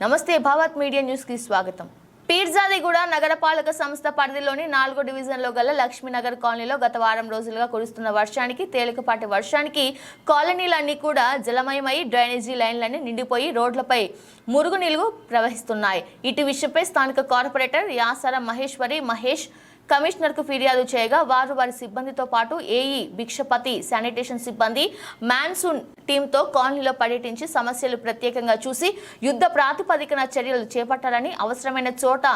నమస్తే భావత్ మీడియా న్యూస్కి స్వాగతం పీర్జాదిగూడ నగరపాలక సంస్థ పరిధిలోని నాలుగో డివిజన్లో గల లక్ష్మీనగర్ కాలనీలో గత వారం రోజులుగా కురుస్తున్న వర్షానికి తేలికపాటి వర్షానికి కాలనీలన్నీ కూడా జలమయమై డ్రైనేజీ లైన్లన్నీ నిండిపోయి రోడ్లపై మురుగునీళ్ళు ప్రవహిస్తున్నాయి. ఇటు విషయంపై స్థానిక కార్పొరేటర్ యాసర మహేశ్వరి మహేష్ కమిషనర్కు ఫిర్యాదు చేయగా వారు వారి సిబ్బందితో పాటు ఏఈ భిక్షపతి శానిటేషన్ సిబ్బంది మాన్సూన్ టీంతో కాలనీలో పర్యటించి సమస్యలు ప్రత్యేకంగా చూసి యుద్ధ ప్రాతిపదికన చర్యలు చేపట్టాలని అవసరమైన చోట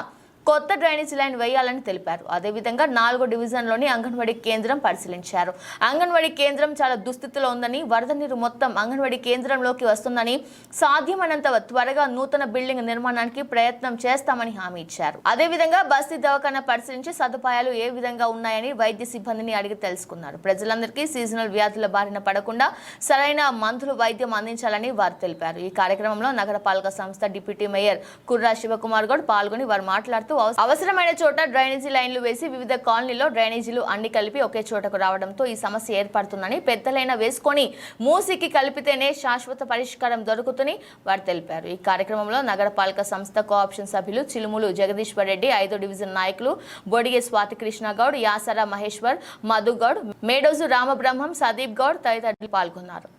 కొత్త డ్రైనేజ్ లైన్ వేయాలని తెలిపారు. అదేవిధంగా నాలుగో డివిజన్లోని అంగన్వాడీ కేంద్రం పరిశీలించారు. అంగన్వాడీ కేంద్రం చాలా దుస్థితిలో ఉందని వరద నీరు మొత్తం అంగన్వాడీ కేంద్రంలోకి వస్తుందని సాధ్యమైనంత త్వరగా నూతన బిల్డింగ్ నిర్మాణానికి ప్రయత్నం చేస్తామని హామీ ఇచ్చారు. అదేవిధంగా బస్తీ దవాఖాన పరిశీలించి సదుపాయాలు ఏ విధంగా ఉన్నాయని వైద్య సిబ్బందిని అడిగి తెలుసుకున్నారు. ప్రజలందరికీ సీజనల్ వ్యాధుల బారిన పడకుండా సరైన మందులు వైద్యం అందించాలని వారు తెలిపారు. ఈ కార్యక్రమంలో నగరపాలక సంస్థ డిప్యూటీ మేయర్ కుర్రా శివకుమార్ గౌడ్ పాల్గొని వారు మాట్లాడుతూ అవ- అవసరమైన చోట డ్రైనేజీ లైన్లు వేసి వివిధ కాలనీలో డ్రైనేజీలు అన్ని కలిపి ఒకే చోటకు రావడంతో ఈ సమస్య ఏర్పడుతుందని పెద్దలైన వేసుకొని మూసికి కలిపితేనే శాశ్వత పరిష్కారం దొరుకుతుందని వారు తెలిపారు. ఈ కార్యక్రమంలో నగరపాలక సంస్థ కోఆప్షన్ సభ్యులు చిలుములు జగదీశ్వర్ రెడ్డి ఐదో డివిజన్ నాయకులు బొడిగే స్వాతి కృష్ణ గౌడ్ మహేశ్వర్ మధుగౌడ్ మేడోజు రామబ్రహ్మం సదీప్ గౌడ్ తదితరులు పాల్గొన్నారు.